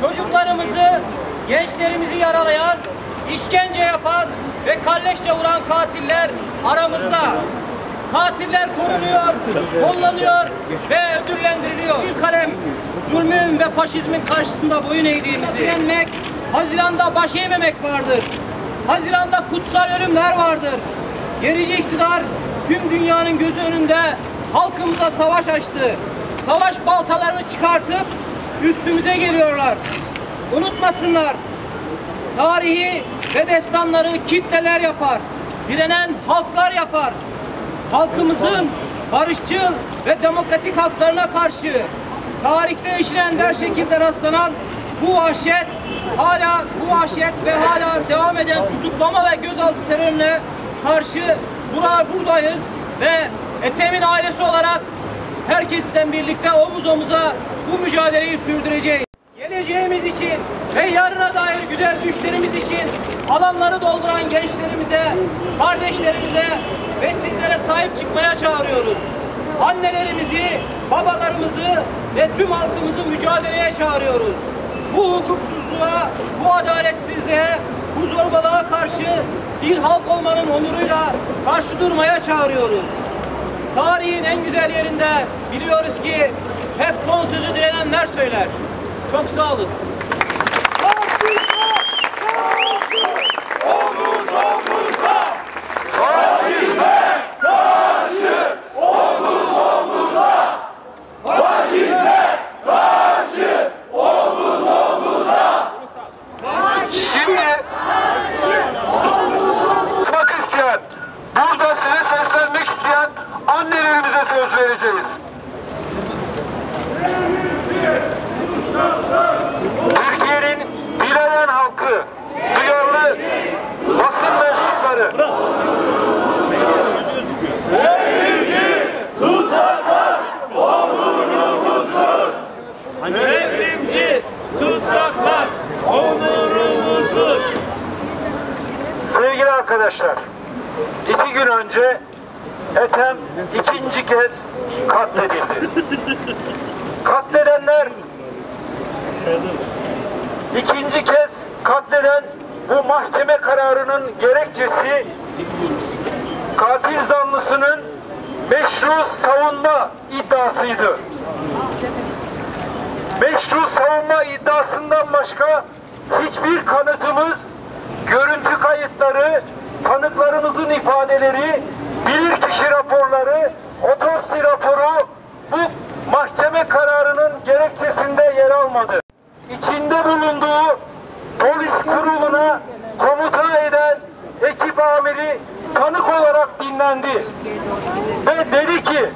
Çocuklarımızı, gençlerimizi yaralayan, işkence yapan ve kalleşçe vuran katiller aramızda. Katiller korunuyor, kollanıyor ve ödüllendiriliyor. Bir kalem zulmün ve faşizmin karşısında boyun eğdiğimizi yenmek, Haziran'da baş eğmemek vardır. Haziran'da kutsal ölümler vardır. Gerici iktidar tüm dünyanın gözü önünde halkımıza savaş açtı. Savaş baltalarını çıkartıp üstümüze geliyorlar. Unutmasınlar. Tarihi ve destanları kitleler yapar. Direnen halklar yapar. Halkımızın barışçıl ve demokratik haklarına karşı tarihte işlenen şekilde rastlanan bu vahşet hala bu vahşet ve hala devam eden tutuklama ve gözaltı terörüne karşı burar buradayız ve Ethem'in ailesi olarak herkesten birlikte omuz omuza bu mücadeleyi sürdüreceğiz. Geleceğimiz için ve yarına dair güzel düşlerimiz için alanları dolduran gençlerimize, kardeşlerimize ve sizlere sahip çıkmaya çağırıyoruz. Annelerimizi, babalarımızı ve tüm halkımızı mücadeleye çağırıyoruz. Bu hukuksuzluğa, bu adaletsizliğe, bu zorbalığa karşı bir halk olmanın onuruyla karşı durmaya çağırıyoruz. Tarihin en güzel yerinde biliyoruz ki hep son sözü direnenler söyler. Çok sağ olun. Halkı, duyarlı basın mensupları, Devrimci tutsaklar onurumuzdur. Sevgili arkadaşlar, iki gün önce Ethem ikinci kez katledildi. Katledenler ikinci kez katleden bu mahkeme kararının gerekçesi katil zanlısının meşru savunma iddiasıydı. Meşru savunma iddiasından başka hiçbir kanıtımız, görüntü kayıtları, tanıklarımızın ifadeleri, bilirkişi raporları, otopsi raporu bu mahkeme kararının gerekçesinde yer almadı. İçinde bulunduğu polis kuruluna komuta eden ekip amiri tanık olarak dinlendi. Ve dedi ki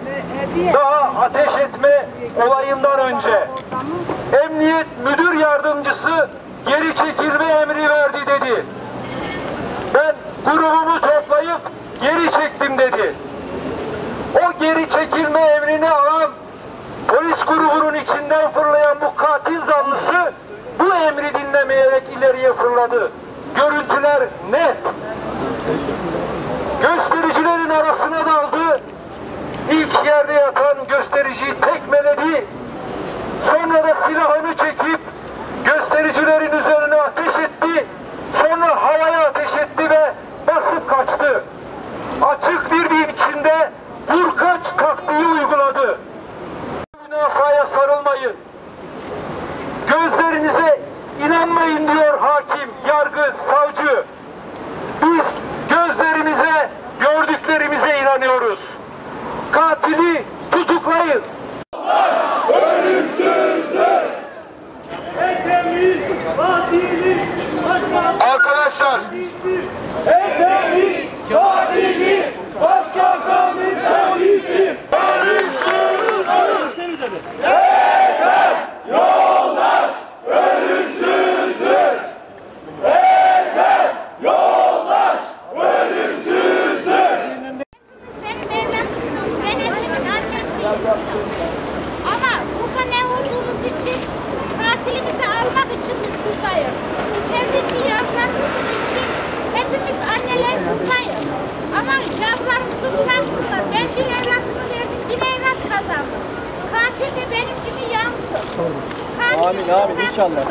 daha ateş etme olayından önce emniyet müdür yardımcısı geri çekilme emri verdi dedi. Ben grubumu toplayıp geri çektim dedi. O geri çekilme emrini alan polis grubunun içinden fırlayan bu katil zanlısı bu emri dinlemeyerek ileriye fırladı. Görüntüler net. İnanıyoruz. Katili tutuklayın. Arkadaşlar buradayız. İçerideki yavrularımız için hepimiz anneler buradayız. Ama yavrularımızı bıraksınlar. Ben bir evlatımı verdim, bir evlat kazandım. Katil de benim gibi yansın. Katil Amin amin inşallah.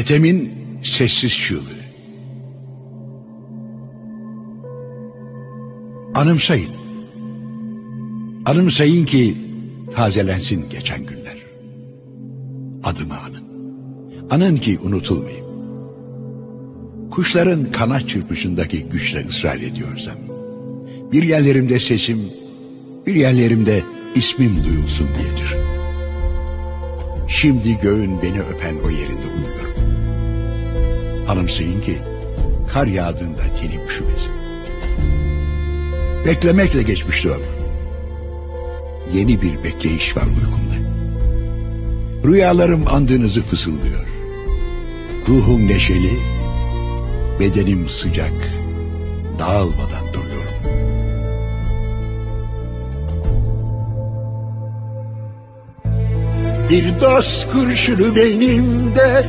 Ethem'in sessiz çığlığı. Anımsayın. Anımsayın ki tazelensin geçen günler. Adımı anın. Anın ki unutulmayayım. Kuşların kanat çırpışındaki güçle ısrar ediyorsam. Bir yerlerimde sesim, bir yerlerimde ismim duyulsun diyedir. Şimdi göğün beni öpen o yerinde uyuyorum. Anımsayın ki kar yağdığında tenim üşümesin. Beklemekle geçmişti ömrüm. Yeni bir bekleyiş var uykumda. Rüyalarım andığınızı fısıldıyor. Ruhum neşeli, bedenim sıcak, dağılmadan duruyorum. Bir dost kurşunu beynimde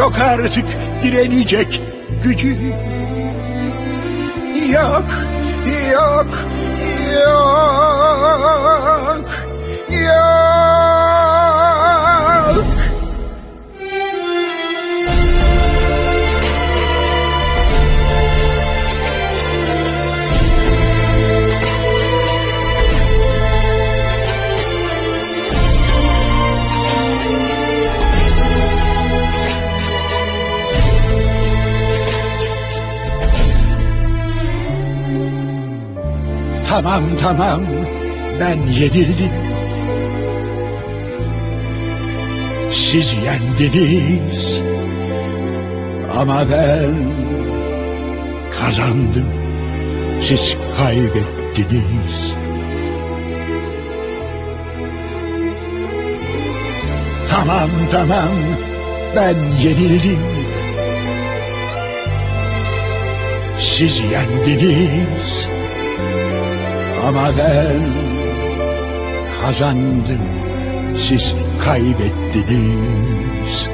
Yok artık direnecek gücü. Yok, yok, yok, Tamam tamam. Ben yenildim. Siz yendiniz. Ama ben kazandım. Siz kaybettiniz. Tamam tamam. Ben yenildim. Siz yendiniz ama ben kazandım, siz kaybettiniz.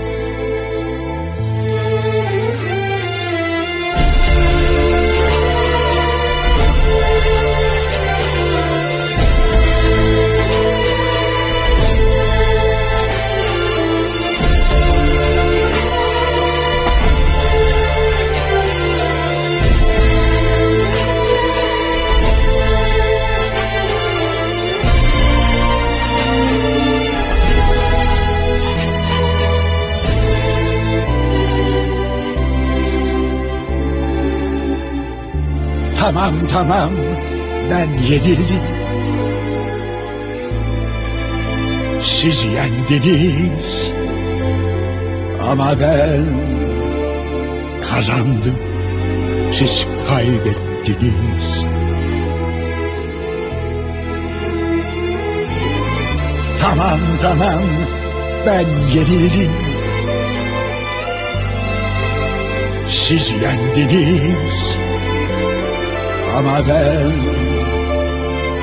Tamam tamam ben yenildim. Siz yendiniz. Ama ben kazandım. Siz kaybettiniz. Tamam tamam ben yenildim. Siz yendiniz. Ama ben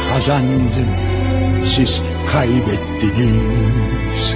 kazandım, siz kaybettiniz.